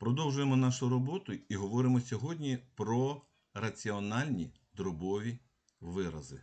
Продовжуємо нашу роботу і говоримо сьогодні про раціональні дробові вирази.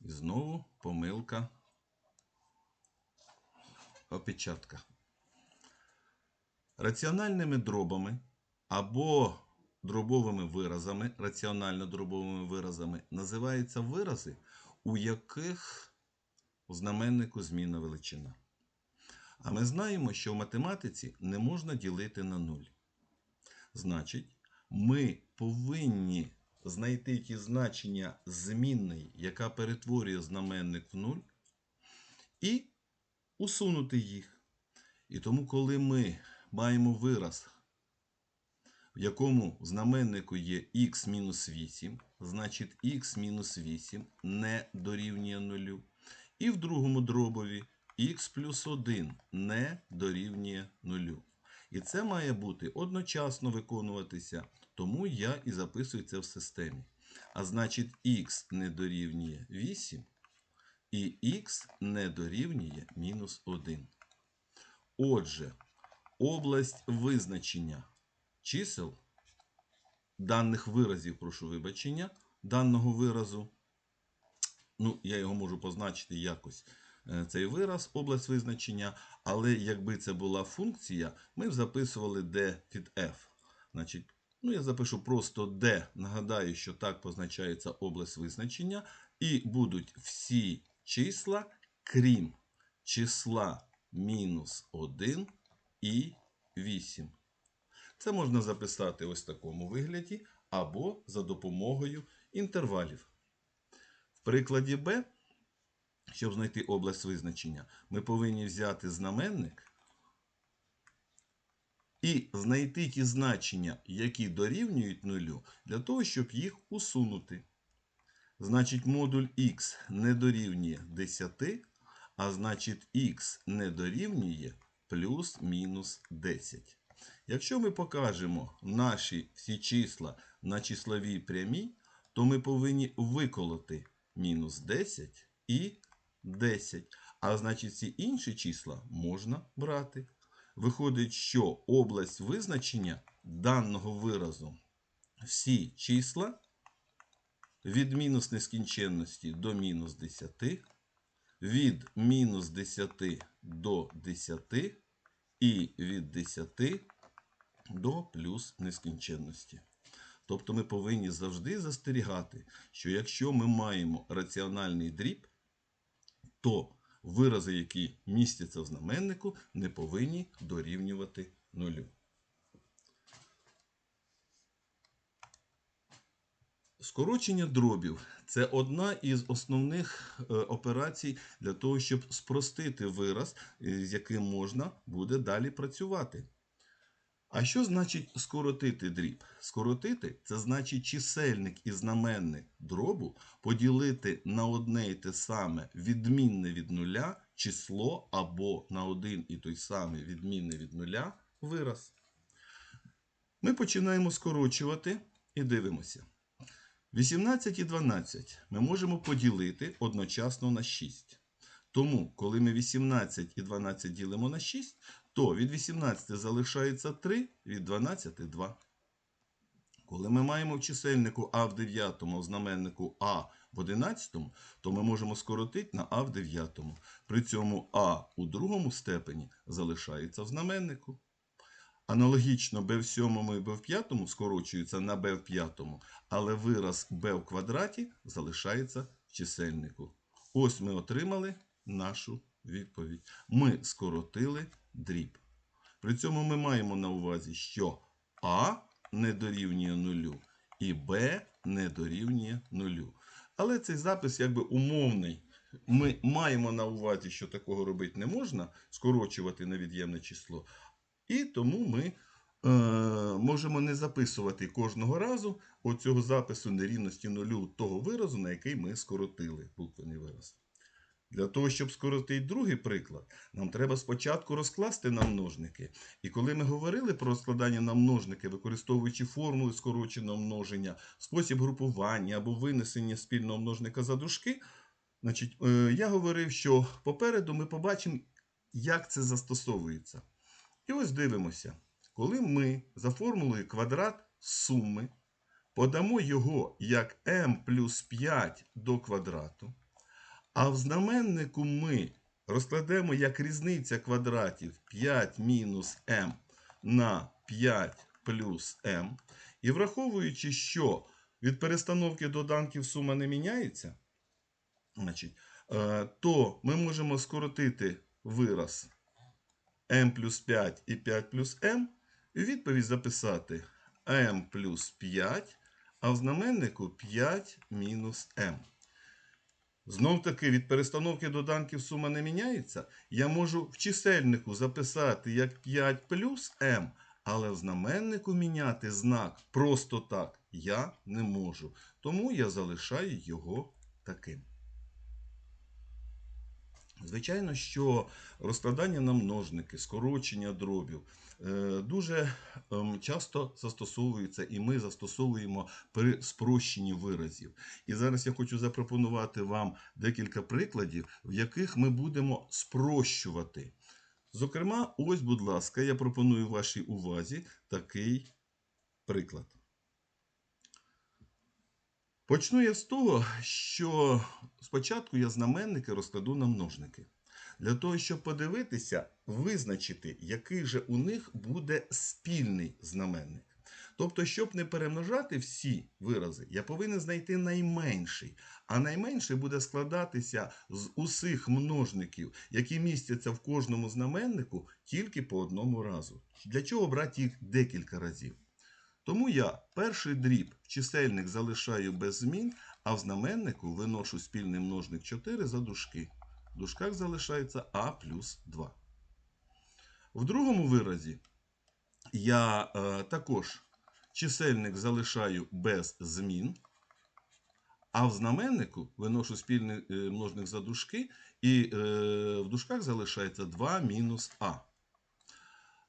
І знову помилка опечатка. Раціональними дробами або дробовими виразами, раціонально-дробовими виразами називаються вирази, у яких у знаменнику змінна величина. А ми знаємо, що в математиці не можна ділити на нуль. Значить, ми повинні знайти ті значення змінної, яка перетворює знаменник в нуль, і усунути їх. І тому, коли ми маємо вираз, в якому знаменнику є х-8, значить х-8 не дорівнює нулю. І в другому дробові х плюс 1 не дорівнює нулю. І це має бути одночасно виконуватися, тому я і записую це в системі. А значить, х не дорівнює 8 і х не дорівнює мінус 1. Отже, область визначення чисел даних виразів, прошу вибачення, даного виразу. Ну, я його можу позначити якось цей вираз, область визначення, але якби це була функція, ми б записували d від f. Значить, ну я запишу просто d, нагадаю, що так позначається область визначення, і будуть всі числа, крім числа мінус 1 і 8. Це можна записати ось в такому вигляді, або за допомогою інтервалів. В прикладі b, щоб знайти область визначення, ми повинні взяти знаменник і знайти ті значення, які дорівнюють нулю, для того, щоб їх усунути. Значить, модуль х не дорівнює 10, а значить х не дорівнює плюс-мінус 10. Якщо ми покажемо наші всі числа на числовій прямій, то ми повинні виколоти мінус 10 і 10. А значить, ці інші числа можна брати. Виходить, що область визначення даного виразу всі числа від мінус нескінченності до мінус 10, від мінус 10 до 10 і від 10 до плюс нескінченності. Тобто ми повинні завжди застерігати, що якщо ми маємо раціональний дріб, то вирази, які містяться в знаменнику, не повинні дорівнювати нулю. Скорочення дробів це одна із основних е, операцій для того, щоб спростити вираз, е, з яким можна буде далі працювати. А що значить скоротити дріб? Скоротити це значить чисельник і знаменник дробу поділити на одне і те саме відмінне від нуля число або на один і той самий відмінне від нуля вираз. Ми починаємо скорочувати і дивимося. 18 і 12 ми можемо поділити одночасно на 6. Тому, коли ми 18 і 12 ділимо на 6, то від 18 залишається 3, від 12 2. Коли ми маємо в чисельнику А в 9, в знаменнику А в 11, то ми можемо скоротити на А в 9. При цьому А у другому степені залишається в знаменнику. Аналогічно b в 7 і b в 5 скорочуються на b в 5, але вираз b в квадраті залишається в чисельнику. Ось ми отримали нашу відповідь. Ми скоротили дріб. При цьому ми маємо на увазі, що А не дорівнює нулю і Б не дорівнює нулю. Але цей запис якби умовний. Ми маємо на увазі, що такого робити не можна, скорочувати на від'ємне число. І тому ми е, можемо не записувати кожного разу оцього запису нерівності нулю того виразу, на який ми скоротили буквений вираз. Для того, щоб скоротити другий приклад, нам треба спочатку розкласти на множники. І коли ми говорили про розкладання на множники, використовуючи формули скороченого множення, спосіб групування або винесення спільного множника за дужки, значить, е, я говорив, що попереду ми побачимо, як це застосовується. І ось дивимося. коли ми за формулою квадрат суми подамо його як m плюс 5 до квадрату, а в знаменнику ми розкладемо як різниця квадратів 5 мінус m на 5 плюс m, і враховуючи, що від перестановки доданків сума не міняється, значить, е, то ми можемо скоротити вираз m плюс 5 і 5 плюс m, і відповідь записати m плюс 5, а в знаменнику 5 мінус m. Знов таки, від перестановки доданків сума не міняється. Я можу в чисельнику записати як 5 плюс m, але в знаменнику міняти знак просто так я не можу. Тому я залишаю його таким. Звичайно, що розкладання на множники, скорочення дробів дуже ем, часто застосовується, і ми застосовуємо при спрощенні виразів. І зараз я хочу запропонувати вам декілька прикладів, в яких ми будемо спрощувати. Зокрема, ось, будь ласка, я пропоную вашій увазі такий приклад. Почну я з того, що спочатку я знаменники розкладу на множники. Для того, щоб подивитися, визначити, який же у них буде спільний знаменник. Тобто, щоб не перемножати всі вирази, я повинен знайти найменший. А найменший буде складатися з усіх множників, які містяться в кожному знаменнику тільки по одному разу. Для чого брати їх декілька разів? Тому я перший дріб чисельник залишаю без змін, а в знаменнику виношу спільний множник 4 за дужки. В дужках залишається а плюс 2. В другому виразі я е, також чисельник залишаю без змін, а в знаменнику виношу спільний е, множник за дужки, і е, в дужках залишається 2 мінус а.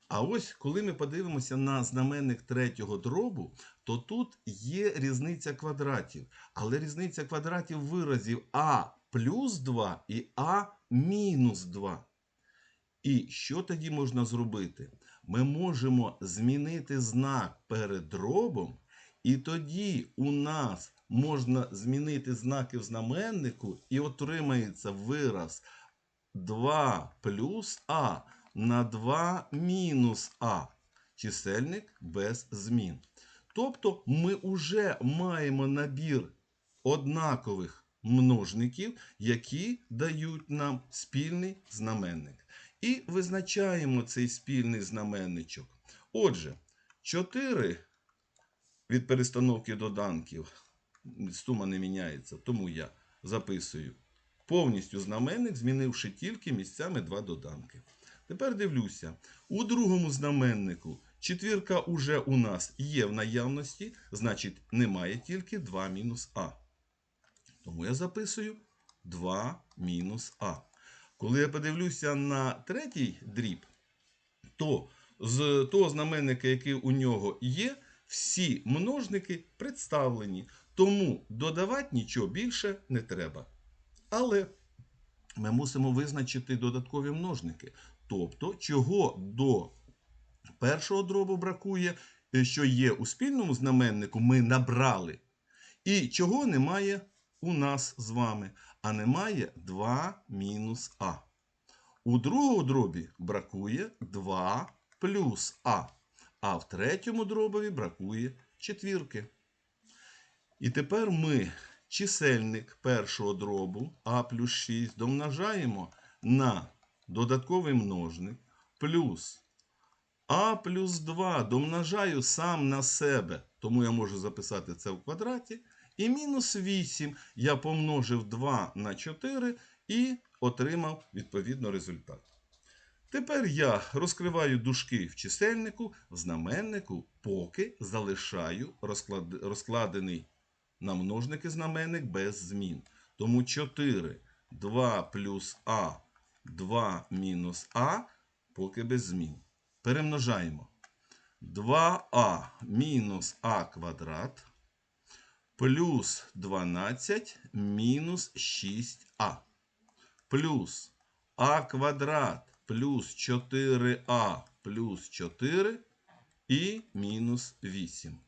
А ось коли ми подивимося на знаменник третього дробу, то тут є різниця квадратів. Але різниця квадратів виразів а плюс 2 і а мінус 2. І що тоді можна зробити? Ми можемо змінити знак перед дробом, і тоді у нас можна змінити знаки в знаменнику, і отримається вираз 2 плюс а на 2 мінус а. Чисельник без змін. Тобто ми вже маємо набір однакових множників, які дають нам спільний знаменник. І визначаємо цей спільний знаменничок. Отже, 4 від перестановки доданків сума не міняється, тому я записую повністю знаменник, змінивши тільки місцями два доданки. Тепер дивлюся, у другому знаменнику четвірка уже у нас є в наявності, значить немає тільки 2 мінус а. Тому я записую 2 мінус а. Коли я подивлюся на третій дріб, то з того знаменника, який у нього є, всі множники представлені. Тому додавати нічого більше не треба. Але ми мусимо визначити додаткові множники. Тобто, чого до першого дробу бракує, що є у спільному знаменнику, ми набрали. І чого немає у нас з вами, а немає 2 мінус А. У другому дробі бракує 2 плюс А. А в третьому дробові бракує четвірки. І тепер ми чисельник першого дробу А плюс 6 домножаємо на додатковий множник плюс А плюс 2 домножаю сам на себе, тому я можу записати це в квадраті. І мінус 8 я помножив 2 на 4 і отримав відповідно результат. Тепер я розкриваю дужки в чисельнику, в знаменнику, поки залишаю розклад... розкладений на множники знаменник без змін. Тому 4, 2 плюс А, 2 мінус А, поки без змін. Перемножаємо. 2а мінус а квадрат плюс 12 мінус 6а. Плюс а квадрат плюс 4а плюс 4 і мінус 8.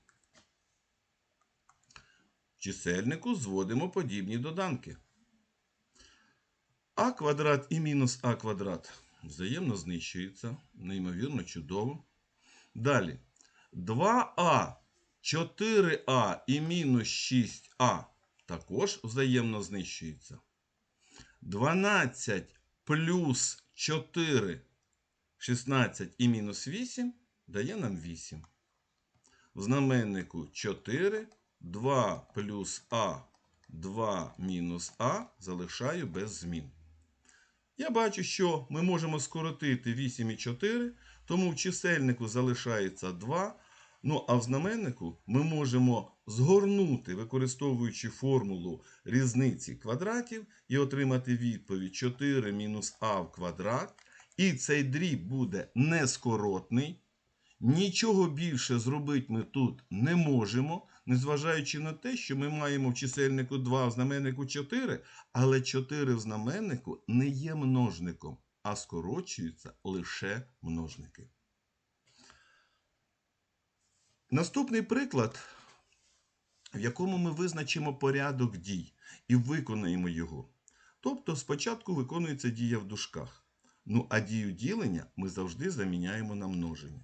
В чисельнику зводимо подібні доданки. А квадрат і мінус а квадрат взаємно знищуються. Неймовірно чудово. Далі. 2а, 4а і мінус 6а також взаємно знищуються. 12 плюс 4, 16 і мінус 8 дає нам 8. В знаменнику 4, 2 плюс а, 2 мінус а залишаю без змін. Я бачу, що ми можемо скоротити 8 і 4, тому в чисельнику залишається 2. Ну, а в знаменнику ми можемо згорнути, використовуючи формулу різниці квадратів, і отримати відповідь 4 мінус а в квадрат. І цей дріб буде нескоротний. Нічого більше зробити ми тут не можемо, незважаючи на те, що ми маємо в чисельнику 2, в знаменнику 4, але 4 в знаменнику не є множником, а скорочуються лише множники. Наступний приклад, в якому ми визначимо порядок дій і виконаємо його. Тобто спочатку виконується дія в дужках. Ну, а дію ділення ми завжди заміняємо на множення.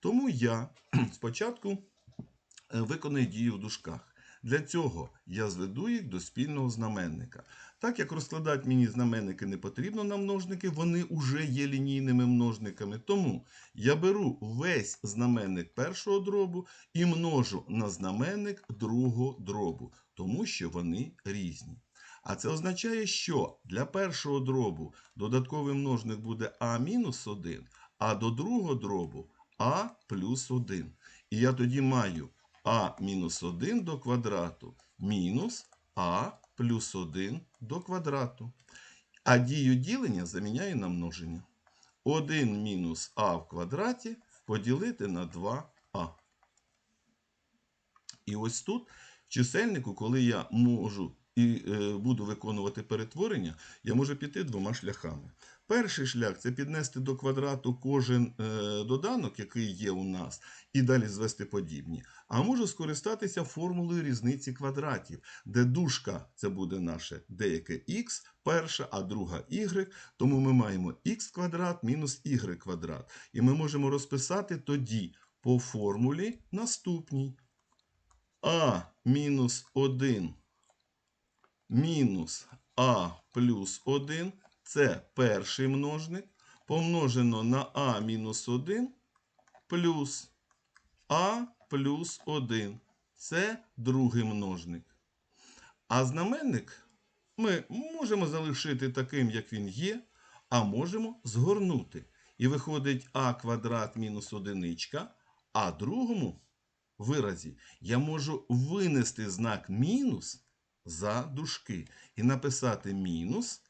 Тому я спочатку е, виконую дію в дужках. Для цього я зведу їх до спільного знаменника. Так як розкладати мені знаменники не потрібно на множники, вони вже є лінійними множниками. Тому я беру весь знаменник першого дробу і множу на знаменник другого дробу, тому що вони різні. А це означає, що для першого дробу додатковий множник буде а-1, а до другого дробу а плюс 1. І я тоді маю а мінус 1 до квадрату мінус а плюс 1 до квадрату. А дію ділення заміняю на множення. 1 мінус а в квадраті поділити на 2а. І ось тут в чисельнику, коли я можу і е, буду виконувати перетворення, я можу піти двома шляхами. Перший шлях це піднести до квадрату кожен е, доданок, який є у нас, і далі звести подібні. А можу скористатися формулою різниці квадратів, де дужка це буде наше деяке х, перша, а друга y. Тому ми маємо х квадрат мінус y квадрат. І ми можемо розписати тоді по формулі наступній. А мінус 1 мінус а плюс 1 це перший множник, помножено на а мінус 1 плюс а плюс 1. Це другий множник. А знаменник ми можемо залишити таким, як він є, а можемо згорнути. І виходить а квадрат мінус одиничка, а другому виразі я можу винести знак мінус за дужки і написати мінус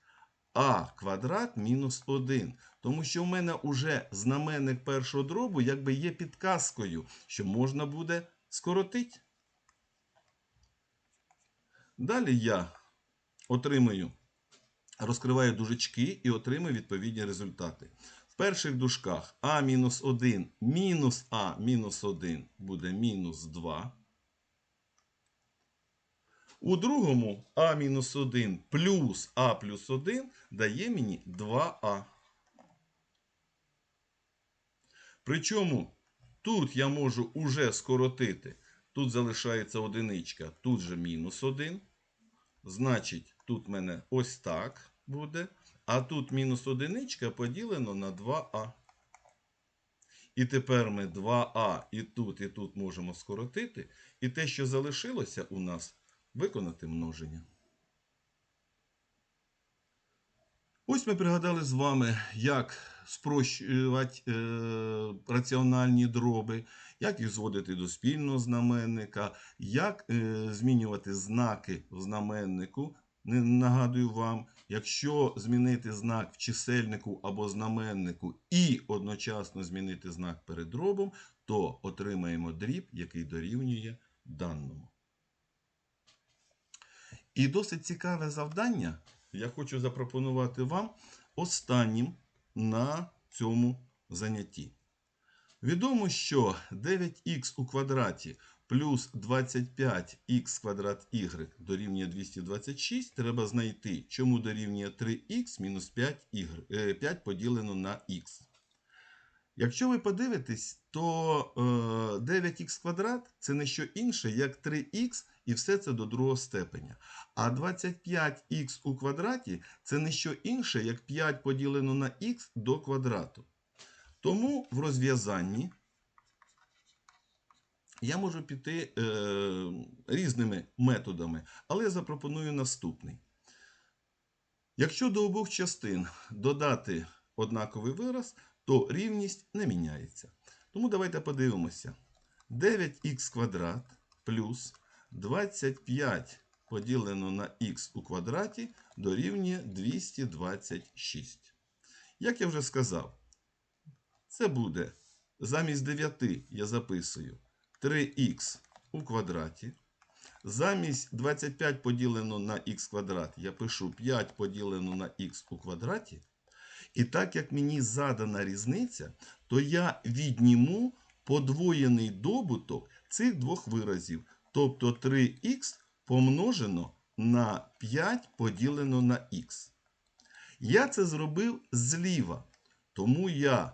а квадрат мінус 1. Тому що в мене вже знаменник першого дробу якби є підказкою, що можна буде скоротити. Далі я отримую, розкриваю дужечки і отримую відповідні результати. В перших дужках а мінус 1 мінус а мінус 1 буде мінус 2. У другому а-1 плюс а плюс 1 дає мені 2а. Причому тут я можу уже скоротити. Тут залишається одиничка, тут же мінус 1. Значить, тут в мене ось так буде. А тут мінус одиничка поділено на 2а. І тепер ми 2а і тут, і тут можемо скоротити. І те, що залишилося у нас виконати множення. Ось ми пригадали з вами, як спрощувати е, раціональні дроби, як їх зводити до спільного знаменника, як е, змінювати знаки в знаменнику. Не нагадую вам, якщо змінити знак в чисельнику або знаменнику і одночасно змінити знак перед дробом, то отримаємо дріб, який дорівнює даному. І досить цікаве завдання я хочу запропонувати вам останнім на цьому занятті. Відомо, що 9х у квадраті плюс 25х квадрат y дорівнює 226. Треба знайти, чому дорівнює 3х мінус 5, 5 поділено на х. Якщо ви подивитесь, то е, 9х квадрат це не що інше, як 3х, і все це до другого степеня. А 25х у квадраті це не що інше, як 5 поділено на х до квадрату. Тому в розв'язанні я можу піти е, різними методами, але я запропоную наступний. Якщо до обох частин додати однаковий вираз, то рівність не міняється. Тому давайте подивимося. 9х квадрат плюс 25 поділено на х у квадраті дорівнює 226. Як я вже сказав, це буде замість 9 я записую 3х у квадраті. Замість 25 поділено на х квадрат я пишу 5 поділено на х у квадраті. І так як мені задана різниця, то я відніму подвоєний добуток цих двох виразів. Тобто 3х помножено на 5 поділено на х. Я це зробив зліва. Тому я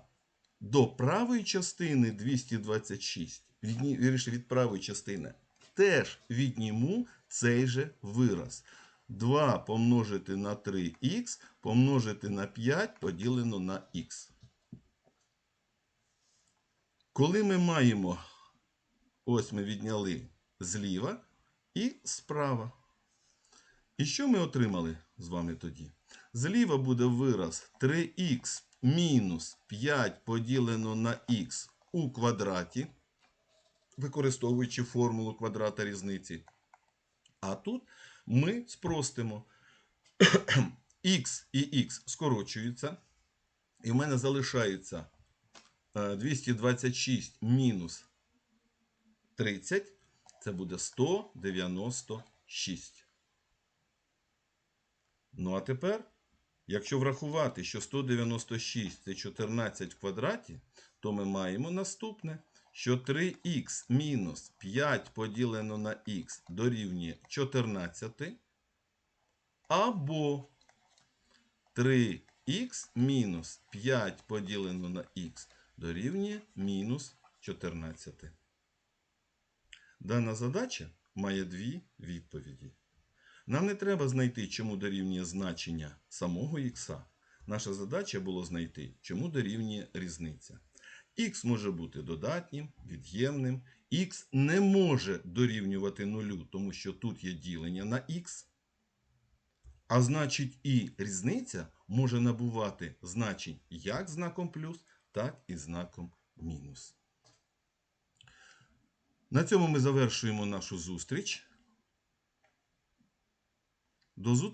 до правої частини 226, відні, вірніше, від правої частини, теж відніму цей же вираз. 2 помножити на 3х помножити на 5 поділено на х. Коли ми маємо, ось ми відняли зліва і справа. І що ми отримали з вами тоді? Зліва буде вираз 3х мінус 5 поділено на х у квадраті, використовуючи формулу квадрата різниці. А тут ми спростимо. х і х скорочуються. І в мене залишається 226 мінус 30. Це буде 196. Ну, а тепер, якщо врахувати, що 196 це 14 в квадраті, то ми маємо наступне, що 3х мінус 5 поділено на х дорівнює 14. Або 3х мінус 5 поділено на х дорівнює мінус 14. Дана задача має дві відповіді. Нам не треба знайти, чому дорівнює значення самого х. Наша задача було знайти, чому дорівнює різниця. Х може бути додатнім, від'ємним. Х не може дорівнювати нулю, тому що тут є ділення на х. А значить, і різниця може набувати значень як знаком плюс, так і знаком мінус. На цьому ми завершуємо нашу зустріч. До зустрічі!